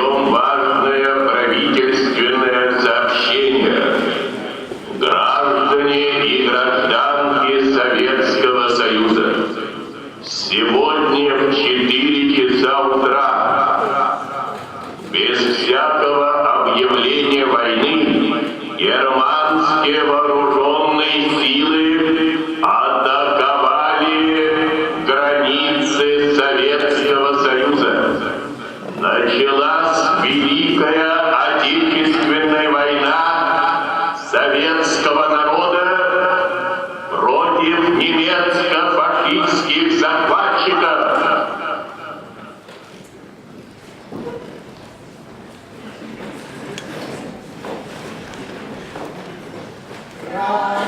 прием важное правительственное сообщение. Граждане и гражданки Советского Союза, сегодня в 4 часа утра, без всякого объявления войны, германские вооруженные против немецко-фашистских захватчиков. Раз,